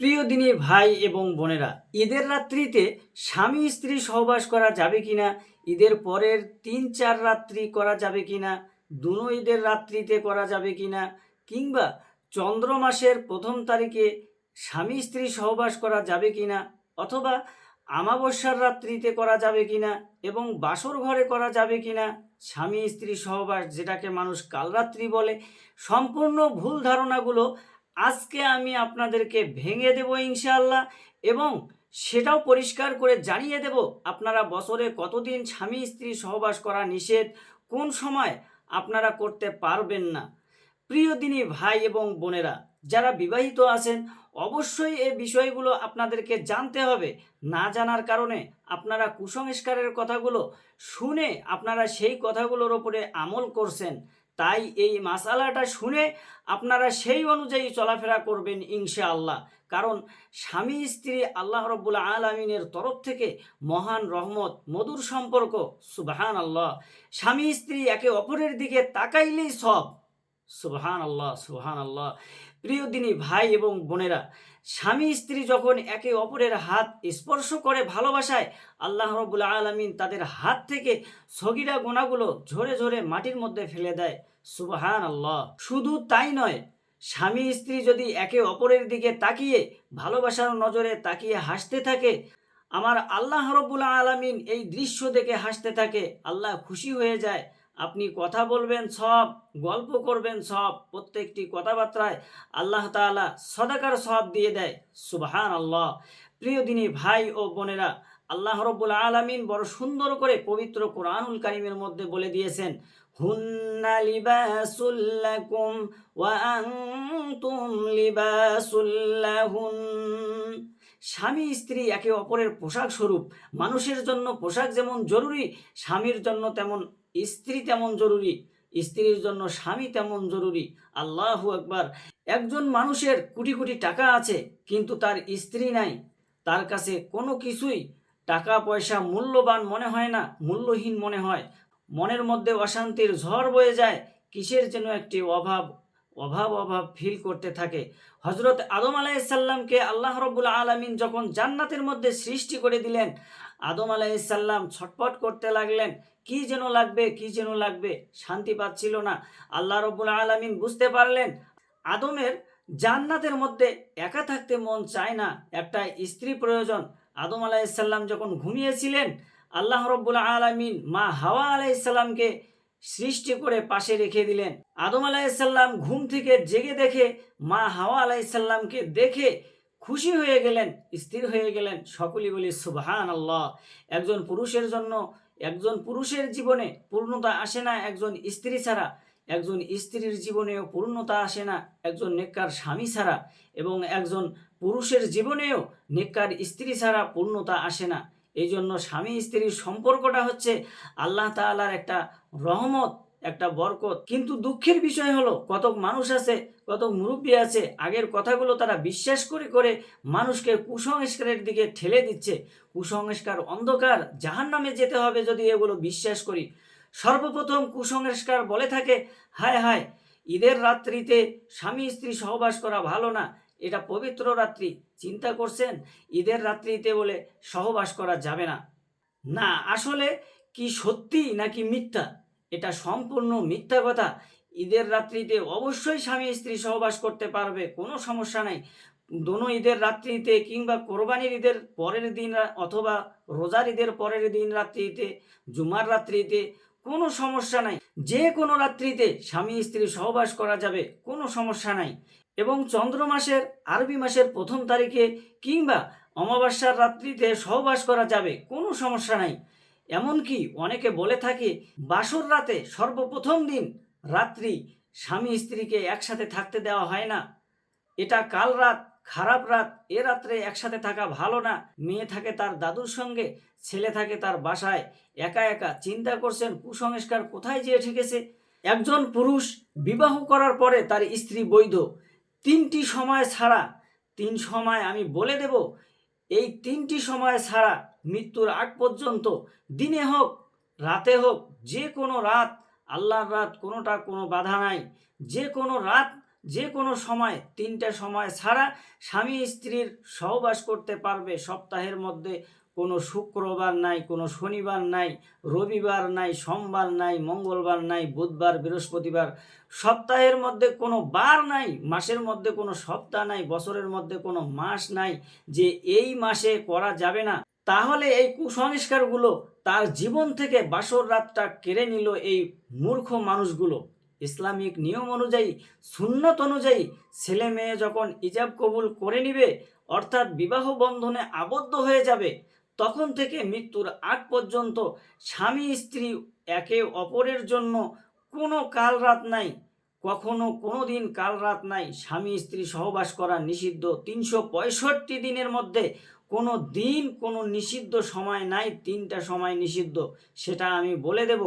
প্রিয় দিনী ভাই এবং বোনেরা, ঈদের রাত্রিতে স্বামী স্ত্রী সহবাস করা যাবে কি না ঈদের পরের তিন চার রাত্রি করা যাবে কি না দুনো ঈদের রাত্রিতে করা যাবে কি না কিংবা চন্দ্র মাসের প্রথম তারিখে স্বামী স্ত্রী সহবাস করা যাবে কি না অথবা আমাবস্যার রাত্রিতে করা যাবে কিনা এবং বাসর ঘরে করা যাবে কি না স্বামী স্ত্রী সহবাস যেটাকে মানুষ কালরাত্রি বলে, সম্পূর্ণ ভুল ধারণাগুলো আজকে আমি আপনাদেরকে ভেঙে দেব ইনশাআল্লাহ এবং সেটাও পরিষ্কার করে জানিয়ে দেব আপনারা বছরে কতদিন স্বামী স্ত্রী সহবাস করা নিষেধ, কোন সময় আপনারা করতে পারবেন না। প্রিয় দিনী ভাই এবং বোনেরা, যারা বিবাহিত আছেন, অবশ্যই এই বিষয়গুলো আপনাদেরকে জানতে হবে। না জানার কারণে আপনারা কুসংস্কারের কথাগুলো শুনে আপনারা সেই কথাগুলোর ওপরে আমল করছেন। তাই এই মাসালাটা শুনে আপনারা সেই অনুযায়ী চলাফেরা করবেন ইনশাআল্লাহ। কারণ স্বামী, স্ত্রী আল্লাহ রব্বুল আলমিনের তরফ থেকে মহান রহমত, মধুর সম্পর্ক সুবাহান আল্লাহ স্বামী, স্ত্রী একে অপরের দিকে তাকাইলেই সব সুবহান আল্লাহ সুবহান আল্লাহ প্রিয় দিনী ভাই এবং বোনেরা, স্বামী, স্ত্রী যখন একে অপরের হাত স্পর্শ করে ভালোবাসায়, আল্লাহ রবুল্লা আলমিন তাদের হাত থেকে সগিরা গোনাগুলো ঝরে ঝরে মাটির মধ্যে ফেলে দেয়। সুবহান আল্লাহ শুধু তাই নয়, স্বামী স্ত্রী যদি একে অপরের দিকে তাকিয়ে ভালোবাসার নজরে তাকিয়ে হাসতে থাকে, আমার আল্লাহ রব্বুল আলমিন এই দৃশ্য দেখে হাসতে থাকে, আল্লাহ খুশি হয়ে যায়। আপনি কথা বলবেন সব, গল্প করবেন সব, প্রত্যেকটি কথাবার্তায় আল্লাহ তাআলা সদাকার সব দিয়ে দেয় সুবাহান আল্লাহ প্রিয় দিনী ভাই ও বোনেরা, আল্লাহ রব্বুল আলমিন বড় সুন্দর করে পবিত্র কোরআনুল কারিমের মধ্যে বলে দিয়েছেন হুন্না লিবাসুল্লাকুম ওয়া আনতুম লিবাসুল্লাহুন স্বামী স্ত্রী একে অপরের পোশাক স্বরূপ, মানুষের জন্য পোশাক যেমন জরুরি, স্বামীর জন্য তেমন, স্ত্রী তেমন জরুরি, স্ত্রীর জন্য স্বামী তেমন জরুরি। আল্লাহ একবার একজন মানুষের কোটি কোটি টাকা আছে, কিন্তু তার স্ত্রী নাই। তার কাছে কোনো কিছুই টাকা পয়সা মূল্যবান মনে হয় না, মূল্যহীন মনে হয়। মনের মধ্যে অশান্তির ঝড় বয়ে যায়, কিসের যেন একটি অভাব অভাব অভাব ফিল করতে থাকে। হজরত আদম আলাইসাল্লামকে আল্লাহ রব্বুল আলমিন যখন জান্নাতের মধ্যে সৃষ্টি করে দিলেন, আদম আলাইসাল্লাম ছটপট করতে লাগলেন, কি যেন লাগবে, কি যেন লাগবে, শান্তি পাচ্ছিল না। আল্লাহ রব্বুল আলমিন বুঝতে পারলেন, আদমের জান্নাতের মধ্যে একা থাকতে মন চায় না, একটা স্ত্রী প্রয়োজন। আদম আলাইসাল্লাম যখন ঘুমিয়েছিলেন আল্লাহ রব্বুল আলমিন মা হাওয়া আলাইসাল্লামকে সৃষ্টি করে পাশে রেখে দিলেন। আদম আলাইসাল্লাম ঘুম থেকে জেগে দেখে মা হাওয়া আলাইসাল্লামকে দেখে খুশি হয়ে গেলেন, স্থির হয়ে গেলেন। সকলেই বলি সুবহান আল্লাহ একজন পুরুষের জন্য, একজন পুরুষের জীবনে পূর্ণতা আসে না, একজন স্ত্রী ছাড়া। একজন স্ত্রীর জীবনেও পূর্ণতা আসে না, একজন নেককার স্বামী ছাড়া। এবং একজন পুরুষের জীবনেও নেককার স্ত্রী ছাড়া পূর্ণতা আসে না। এই জন্য স্বামী স্ত্রীর সম্পর্কটা হচ্ছে আল্লাহ তাআলার একটা রহমত, একটা বরকত। কিন্তু দুঃখের বিষয় হলো, কতক মানুষ আছে, কতক মুরব্বী আছে, আগের কথাগুলো তারা বিশ্বাস করে করে মানুষকে কুসংস্কারের দিকে ঠেলে দিচ্ছে। কুসংস্কার অন্ধকার জাহান নামে যেতে হবে যদি এগুলো বিশ্বাস করি। সর্বপ্রথম কুসংস্কার বলে থাকে, হায় হায়, ঈদের রাত্রিতে স্বামী স্ত্রী সহবাস করা ভালো না এটা পবিত্র রাত্রি, চিন্তা করছেন, ঈদের রাত্রিতে বলে সহবাস করা যাবে না। না, আসলে কি সত্যি নাকি মিথ্যা? এটা সম্পূর্ণ মিথ্যা কথা। ঈদের রাত্রিতে অবশ্যই স্বামী স্ত্রী সহবাস করতে পারবে, কোনো সমস্যা নাই। দোনো ঈদের রাত্রিতে কিংবা কোরবানির ঈদের পরের দিন অথবা রোজার ঈদের পরের দিন রাত্রিতে, জুমার রাত্রিতে কোনো সমস্যা নাই। যে কোনো রাত্রিতে স্বামী স্ত্রী সহবাস করা যাবে, কোনো সমস্যা নাই। এবং চন্দ্র মাসের, আরবি মাসের প্রথম তারিখে কিংবা অমাবস্যার রাত্রিতে সহবাস করা যাবে, কোনো সমস্যা নাই। এমনকি অনেকে বলে থাকে, বাসর রাতে সর্বপ্রথম দিন রাত্রি স্বামী স্ত্রীকে একসাথে থাকতে দেওয়া হয় না। এটা কাল রাত, খারাপ রাত, এ রাত্রে একসাথে থাকা ভালো না। মেয়ে থাকে তার দাদুর সঙ্গে, ছেলে থাকে তার বাসায়। একা একা চিন্তা করছেন, কুসংস্কার কোথায় যেয়ে ঠেকেছে? একজন পুরুষ বিবাহ করার পরে তার স্ত্রী বৈধ। তিনটি সময় ছাড়া, তিন সময় আমি বলে দেব, এই তিনটি সময় ছাড়া মৃত্যুর আগ পর্যন্ত দিনে হোক, রাতে হোক, যে কোনো রাত, আল্লাহর রাত কোনোটা কোনো বাধা নাই। যে কোনো রাত, যে কোনো সময়, তিনটা সময় ছাড়া স্বামী স্ত্রীর সহবাস করতে পারবে সপ্তাহের মধ্যে কোনো শুক্রবার নাই, কোনো শনিবার নাই, রবিবার নাই, সোমবার নাই, মঙ্গলবার নাই, বুধবার, বৃহস্পতিবার সপ্তাহের মধ্যে কোনো বার নাই, মাসের মধ্যে কোনো সপ্তাহ নাই, বছরের মধ্যে কোনো মাস নাই যে এই মাসে করা যাবে না। তাহলে এই কুসংস্কারগুলো তার জীবন থেকে বাসর রাতটা কেড়ে নিল এই মূর্খ মানুষগুলো। ইসলামিক নিয়ম অনুযায়ী, সুন্নত অনুযায়ী ছেলে মেয়ে যখন ইজাব কবুল করে নিবে, অর্থাৎ বিবাহ বন্ধনে আবদ্ধ হয়ে যাবে তখন থেকে মৃত্যুর আগ পর্যন্ত স্বামী স্ত্রী একে অপরের জন্য কোনো কাল রাত নাই, কখনো কোনো দিন কাল রাত নাই। স্বামী স্ত্রী সহবাস করা নিষিদ্ধ। তিনশো পঁয়ষট্টি দিনের মধ্যে কোনো দিন কোনো নিষিদ্ধ সময় নাই, তিনটা সময় নিষিদ্ধ। সেটা আমি বলে দেব।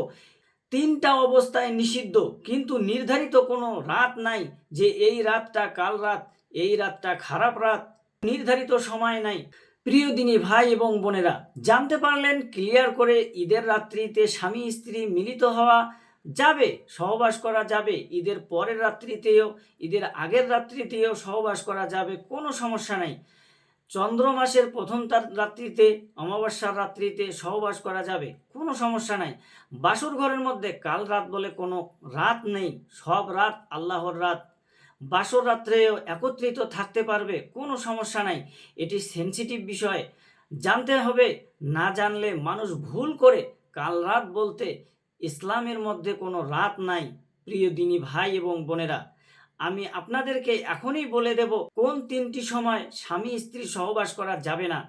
তিনটা অবস্থায় নিষিদ্ধ, কিন্তু নির্ধারিত কোনো রাত নাই যে এই রাতটা কাল রাত এই রাতটা খারাপ রাত। নির্ধারিত সময় নাই। প্রিয় দিনী ভাই এবং বোনেরা, জানতে পারলেন ক্লিয়ার করে ঈদের রাত্রিতে স্বামী স্ত্রী মিলিত হওয়া যাবে, সহবাস করা যাবে। ঈদের পরের রাত্রিতেও, ঈদের আগের রাত্রিতেও সহবাস করা যাবে, কোনো সমস্যা নাই। চন্দ্র মাসের প্রথম তার রাত্রিতে, অমাবস্যার রাত্রিতে সহবাস করা যাবে, কোনো সমস্যা নাই। বাসুর ঘরের মধ্যে কাল রাত বলে কোনো রাত নেই, সব রাত আল্লাহর রাত। বাসর রাত্রেও একত্রিত থাকতে পারবে, কোনো সমস্যা নাই। এটি সেনসিটিভ বিষয়। জানতে হবে, না জানলে মানুষ ভুল করে কাল রাত বলতে ইসলামের মধ্যে কোনো রাত নাই, প্রিয় দিনী ভাই এবং বোনেরা। আমি আপনাদেরকে এখনই বলে দেব, কোন তিনটি সময় স্বামী স্ত্রী সহবাস করা যাবে না?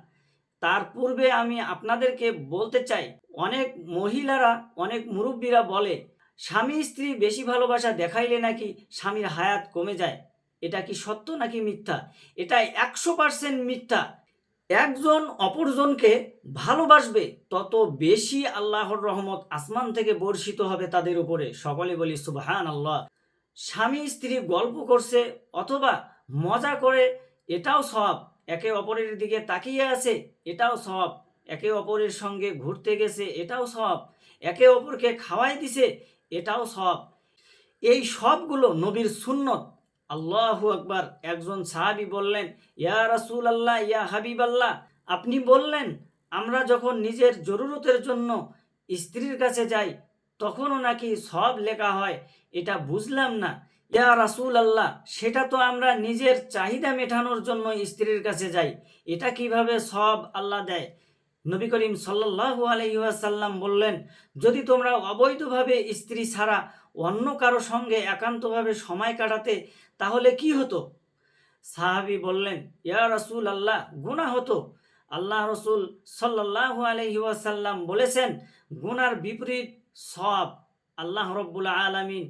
তার পূর্বে আমি আপনাদেরকে বলতে চাই, অনেক মহিলারা, অনেক মুরব্বীরা বলে স্বামী স্ত্রী বেশি ভালোবাসা দেখাইলে নাকি স্বামীর হায়াত কমে যায়? এটা কি সত্য নাকি মিথ্যা? এটা একশো পার্সেন্ট মিথ্যা। একজন অপরজনকে ভালোবাসবে, তত বেশি আল্লাহর রহমত আসমান থেকে বর্ষিত হবে তাদের উপরে। সকলে বলি সুবহান আল্লাহ স্বামী স্ত্রী গল্প করছে, অথবা মজা করে, এটাও সব একে অপরের দিকে তাকিয়ে আছে, এটাও সব একে অপরের সঙ্গে ঘুরতে গেছে, এটাও সব একে অপরকে খাওয়াই দিছে এটাও সব। এই সবগুলো নবীর সুন্নত। আল্লাহ আকবার। একজন সাহাবি বললেন, ইয়া রাসূল আল্লাহ ইয়া হাবিব আল্লাহ আপনি বললেন, আমরা যখন নিজের জরুরতের জন্য স্ত্রীর কাছে যাই, তখনও নাকি সব লেখা হয়। এটা বুঝলাম না। ইয়া রাসূল আল্লাহ সেটা তো আমরা নিজের চাহিদা মেটানোর জন্য স্ত্রীর কাছে যাই। এটা কীভাবে সব আল্লাহ দেয়? নবী করিম সাল্লাল্লাহু আলাইহি ওয়াসাল্লাম বললেন, যদি তোমরা অবৈধভাবে স্ত্রী ছাড়া অন্য কারও সঙ্গে একান্তভাবে সময় কাটাতে, তাহলে কি হতো? সাহাবি বললেন, ইয়া রাসূল আল্লাহ গুনাহ হতো। আল্লাহ রসুল সাল্লাল্লাহু আলাইহি ওয়াসাল্লাম বলেছেন, গুনার বিপরীত সব আল্লাহ রব্বুল আলামিন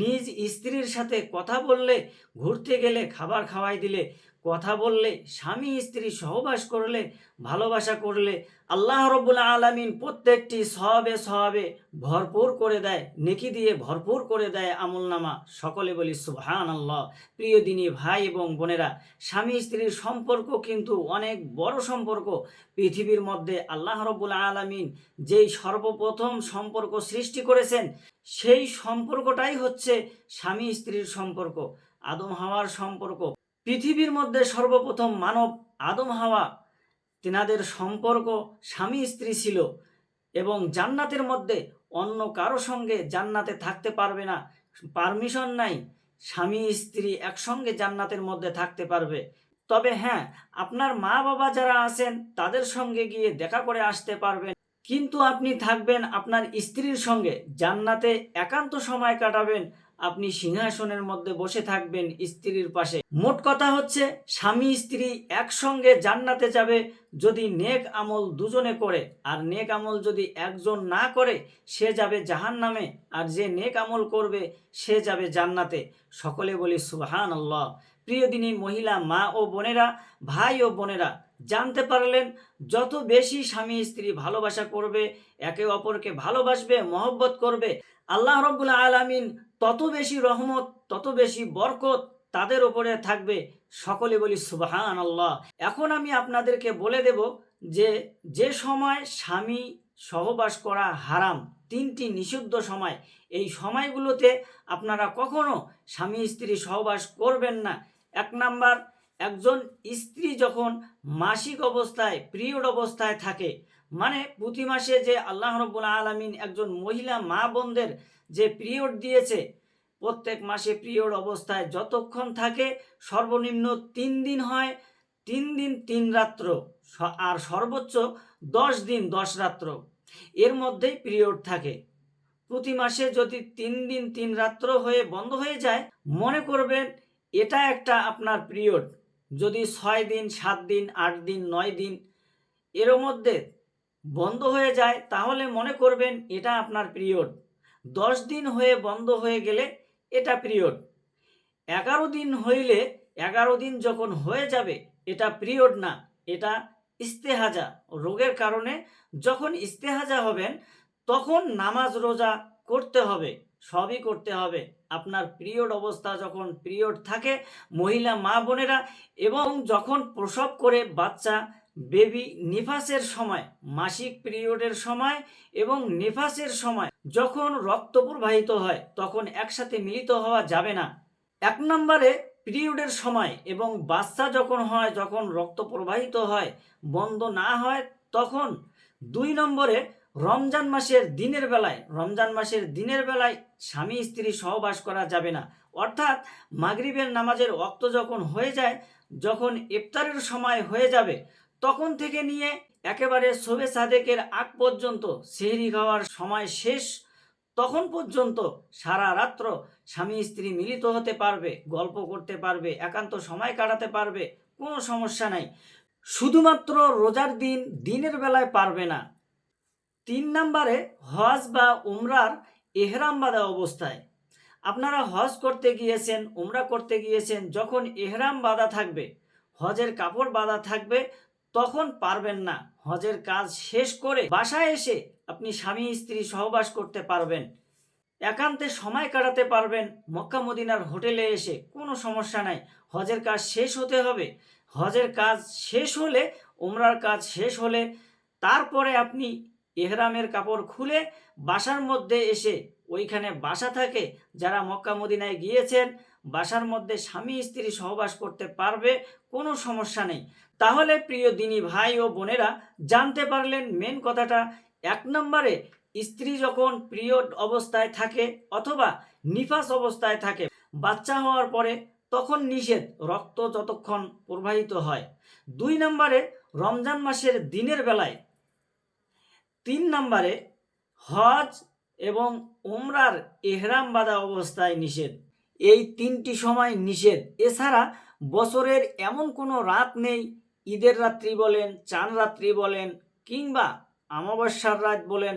নিজ স্ত্রীর সাথে কথা বললে, ঘুরতে গেলে খাবার খাওয়াই দিলে কথা বললে, স্বামী স্ত্রী সহবাস করলে, ভালোবাসা করলে আল্লাহ রব্বুল আলামিন প্রত্যেকটি সবে সবে ভরপুর করে দেয়, নেকি দিয়ে ভরপুর করে দেয় আমলনামা। সকলে বলি সুবহান আল্লাহ প্রিয় দিনী ভাই এবং বোনেরা, স্বামী স্ত্রীর সম্পর্ক কিন্তু অনেক বড় সম্পর্ক। পৃথিবীর মধ্যে আল্লাহ রব্বুল আলামিন যেই সর্বপ্রথম সম্পর্ক সৃষ্টি করেছেন, সেই সম্পর্কটাই হচ্ছে স্বামী স্ত্রীর সম্পর্ক, আদম হাওয়ার সম্পর্ক। পৃথিবীর মধ্যে সর্বপ্রথম মানব আদম হাওয়া, তেনাদের সম্পর্ক স্বামী স্ত্রী ছিল এবং জান্নাতের মধ্যে অন্য কারও সঙ্গে জান্নাতে থাকতে পারবে না। পারমিশন নাই, স্বামী স্ত্রী একসঙ্গে জান্নাতের মধ্যে থাকতে পারবে। তবে হ্যাঁ আপনার মা বাবা যারা আছেন, তাদের সঙ্গে গিয়ে দেখা করে আসতে পারবেন। কিন্তু আপনি থাকবেন আপনার স্ত্রীর সঙ্গে। জান্নাতে একান্ত সময় কাটাবেন। আপনি সিংহাসনের মধ্যে বসে থাকবেন স্ত্রীর পাশে। মোট কথা হচ্ছে, স্বামী স্ত্রী একসঙ্গে জান্নাতে যাবে যদি নেক আমল দুজনে করে, আর নেক আমল যদি একজন না করে, সে যাবে জাহান নামে আর যে নেক আমল করবে, সে যাবে জান্নাতে। সকলে বলি সুহান আল্লাহ প্রিয় দিনী মহিলা, মা ও বোনেরা, ভাই ও বোনেরা জানতে পারলেন, যত বেশি স্বামী স্ত্রী ভালোবাসা করবে, একে অপরকে ভালোবাসবে, মহব্বত করবে, আল্লাহ রব্বুল আলামিন তত বেশি রহমত, তত বেশি বরকত তাদের ওপরে থাকবে। সকলে বলি সুবাহান আল্লাহ এখন আমি আপনাদেরকে বলে দেব যে যে সময় স্বামী সহবাস করা হারাম, তিনটি নিষিদ্ধ সময়। এই সময়গুলোতে আপনারা কখনো স্বামী স্ত্রী সহবাস করবেন না। এক নাম্বার একজন স্ত্রী যখন মাসিক অবস্থায় পিরিয়ড অবস্থায় থাকে মানে প্রতি মাসে যে আল্লাহ রব্বুল আলমিন একজন মহিলা মা বোনদের যে পিরিয়ড দিয়েছে, প্রত্যেক মাসে পিরিয়ড অবস্থায় যতক্ষণ থাকে, সর্বনিম্ন তিন দিন হয়, তিন দিন তিন রাত্র আর সর্বোচ্চ দশ দিন দশ রাত্র। এর মধ্যেই পিরিয়ড থাকে। প্রতি মাসে যদি তিন দিন তিন রাত্র হয়ে বন্ধ হয়ে যায়, মনে করবেন এটা একটা আপনার পিরিয়ড যদি ছয় দিন, সাত দিন, আট দিন, নয় দিন এর মধ্যে বন্ধ হয়ে যায়, তাহলে মনে করবেন এটা আপনার পিরিয়ড। দশ দিন হয়ে বন্ধ হয়ে গেলে এটা পিরিয়ড। এগারো দিন হইলে এগারো দিন যখন হয়ে যাবে, এটা পিরিয়ড না, এটা ইস্তেহাজা। রোগের কারণে যখন ইস্তেহাজা হবেন, তখন নামাজ রোজা করতে হবে। সবই করতে হবে। আপনার পিরিয়ড অবস্থা যখন পিরিয়ড থাকে, মহিলা মা বোনেরা এবং যখন প্রসব করে বাচ্চা, বেবি নিফাসের সময়, মাসিক পিরিয়ডের সময় এবং নিফাসের সময় যখন রক্ত প্রবাহিত হয়, তখন একসাথে মিলিত হওয়া যাবে না। এক নম্বরে পিরিয়ডের সময় এবং বাচ্চা যখন হয়, যখন রক্ত প্রবাহিত হয়, বন্ধ না হয়, তখন দুই নম্বরে রমজান মাসের দিনের বেলায়, রমজান মাসের দিনের বেলায় স্বামী স্ত্রী সহবাস করা যাবে না। অর্থাৎ মাগরিবের নামাজের অক্ত যখন হয়ে যায়, যখন ইফতারের সময় হয়ে যাবে, তখন থেকে নিয়ে একেবারে শোবে সাদেকের আগ পর্যন্ত সেহরি খাওয়ার সময় শেষ, তখন পর্যন্ত সারা রাত্র স্বামী স্ত্রী মিলিত হতে পারবে, গল্প করতে পারবে, একান্ত সময় কাটাতে পারবে, কোনো সমস্যা নাই। শুধুমাত্র রোজার দিন দিনের বেলায় পারবে না। তিন নম্বরে হজ বা উমরার এহরাম বাঁধা অবস্থায়। আপনারা হজ করতে গিয়েছেন, উমরা করতে গিয়েছেন, যখন এহরাম বাঁধা থাকবে, হজের কাপড় বাঁধা থাকবে, তখন পারবেন না। হজের কাজ শেষ করে বাসায় এসে আপনি স্বামী, স্ত্রী সহবাস করতে পারবেন। একান্তে সময় কাটাতে পারবেন, মক্কা মদিনার হোটেলে এসে কোনো সমস্যা নাই। হজের কাজ শেষ হতে হবে। হজের কাজ শেষ হলে, উমরার কাজ শেষ হলে, তারপরে আপনি এহরামের কাপড় খুলে বাসার মধ্যে এসে ওইখানে বাসা থাকে, যারা মক্কা মদিনায় গিয়েছেন, বাসার মধ্যে স্বামী স্ত্রী সহবাস করতে পারবে, কোনো সমস্যা নেই। তাহলে প্রিয় দিনী ভাই ও বোনেরা, জানতে পারলেন মেন কথাটা, এক নম্বরে স্ত্রী যখন পিরিয়ড অবস্থায় থাকে অথবা নিফাস অবস্থায় থাকে, বাচ্চা হওয়ার পরে তখন নিষেধ, রক্ত যতক্ষণ প্রবাহিত হয়। দুই নম্বরে রমজান মাসের দিনের বেলায় তিন নম্বরে হজ এবং উমরার এহরাম বাঁধা অবস্থায় নিষেধ। এই তিনটি সময় নিষেধ। এছাড়া বছরের এমন কোনো রাত নেই, ঈদের রাত্রি বলেন চান রাত্রি বলেন, কিংবা অমাবস্যার রাত বলেন,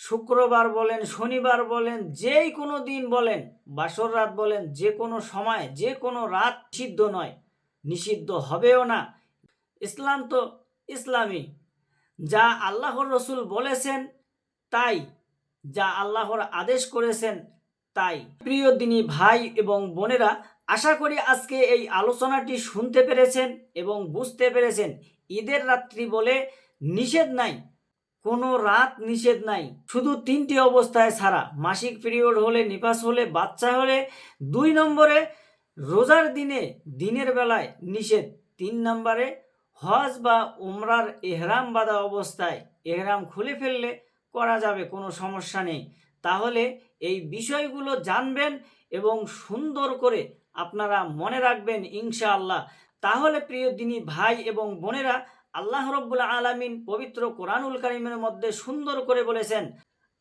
শুক্রবার বলেন, শনিবার বলেন, যেই কোনো দিন বলেন, বাসর রাত বলেন, যে কোনো সময়, যে কোনো রাত নিষিদ্ধ নয়, নিষিদ্ধ হবেও না। ইসলাম তো ইসলামী। যা আল্লাহর রসুল বলেছেন, তাই। যা আল্লাহর আদেশ করেছেন, তাই। প্রিয় দিনী ভাই এবং বোনেরা, আশা করি আজকে এই আলোচনাটি শুনতে পেরেছেন এবং বুঝতে পেরেছেন। ঈদের রাত্রি বলে নিষেধ নাই, কোনো রাত নিষেধ নাই। শুধু তিনটি অবস্থায় ছাড়া মাসিক পিরিয়ড হলে, নিপাস হলে, বাচ্চা হলে, দুই নম্বরে রোজার দিনে, দিনের বেলায় নিষেধ, তিন নম্বরে হজ বা উমরার এহরাম বাঁধা অবস্থায় এহরাম খুলে ফেললে করা যাবে, কোনো সমস্যা নেই। তাহলে এই বিষয়গুলো জানবেন এবং সুন্দর করে আপনারা মনে রাখবেন ইনশাআল্লাহ। তাহলে প্রিয় দিনী ভাই এবং বোনেরা, আল্লাহ রব্বুল আলামিন পবিত্র কোরআনুল কারিমের মধ্যে সুন্দর করে বলেছেন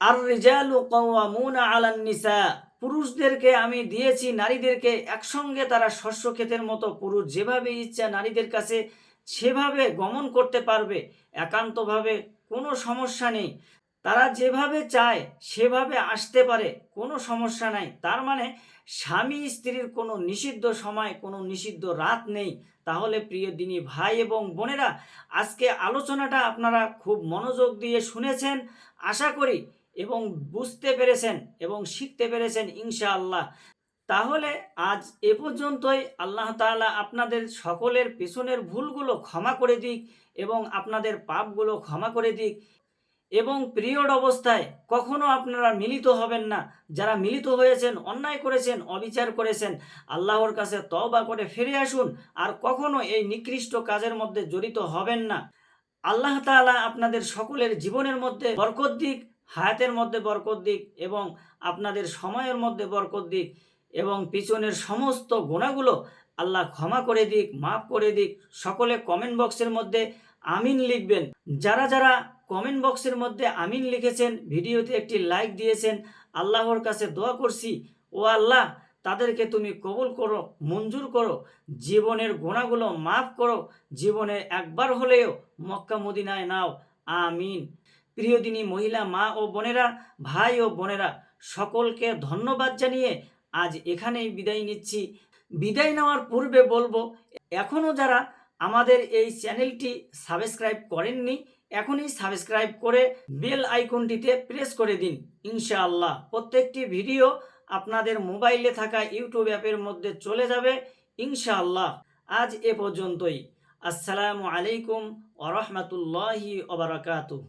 আর রিজালু কাওয়ামুনা আলান নিসা। পুরুষদেরকে আমি দিয়েছি, নারীদেরকে একসঙ্গে তারা শস্য ক্ষেতের মতো, পুরুষ যেভাবে ইচ্ছা নারীদের কাছে সেভাবে গমন করতে পারবে, একান্তভাবে কোনো সমস্যা নেই। তারা যেভাবে চায়, সেভাবে আসতে পারে, কোনো সমস্যা নাই। তার মানে স্বামী স্ত্রীর কোনো নিষিদ্ধ সময়, কোনো নিষিদ্ধ রাত নেই। তাহলে, প্রিয় দিনী ভাই এবং বোনেরা, আজকে আলোচনাটা আপনারা খুব মনোযোগ দিয়ে শুনেছেন, আশা করি, এবং বুঝতে পেরেছেন, এবং শিখতে পেরেছেন, ইনশাআল্লাহ। তাহলে আজ এ পর্যন্তই। আল্লাহ তাআলা আপনাদের সকলের পেছনের ভুলগুলো ক্ষমা করে দিক এবং আপনাদের পাপগুলো ক্ষমা করে দিক। এবং পিরিয়ড অবস্থায় কখনো আপনারা মিলিত হবেন না। যারা মিলিত হয়েছেন, অন্যায় করেছেন, অবিচার করেছেন, আল্লাহর কাছে তওবা করে ফিরে আসুন। আর কখনো এই নিকৃষ্ট কাজের মধ্যে জড়িত হবেন না। আল্লাহ তাআলা আপনাদের সকলের জীবনের মধ্যে বরকত দিক, হায়াতের মধ্যে বরকত দিক এবং আপনাদের সময়ের মধ্যে বরকত দিক। এবং পিছনের সমস্ত গোনাগুলো আল্লাহ ক্ষমা করে দিক, মাফ করে দিক। সকলে কমেন্ট বক্সের মধ্যে আমিন লিখবেন। যারা যারা কমেন্ট বক্সের মধ্যে আমিন লিখেছেন, ভিডিওতে একটি লাইক দিয়েছেন, আল্লাহর কাছে দোয়া করছি। ও আল্লাহ, তাদেরকে তুমি কবুল করো, মঞ্জুর করো, জীবনের গোনাগুলো মাফ করো, জীবনে একবার হলেও মক্কা মদিনায় নাও। আমিন। প্রিয় দিনী মহিলা, মা ও বোনেরা, ভাই ও বোনেরা, সকলকে ধন্যবাদ জানিয়ে আজ এখানেই বিদায় নিচ্ছি। বিদায় নেওয়ার পূর্বে বলব এখনও যারা আমাদের এই চ্যানেলটি সাবস্ক্রাইব করেননি, এখনই সাবস্ক্রাইব করে বেল আইকনটিতে প্রেস করে দিন, ইনশাআল্লাহ। প্রত্যেকটি ভিডিও আপনাদের মোবাইলে থাকা ইউটিউব অ্যাপের মধ্যে চলে যাবে, ইনশাআল্লাহ। আজ এ পর্যন্তই। আসসালামু আলাইকুম ওরহমতুল্লাহি ওবরাকাতুহ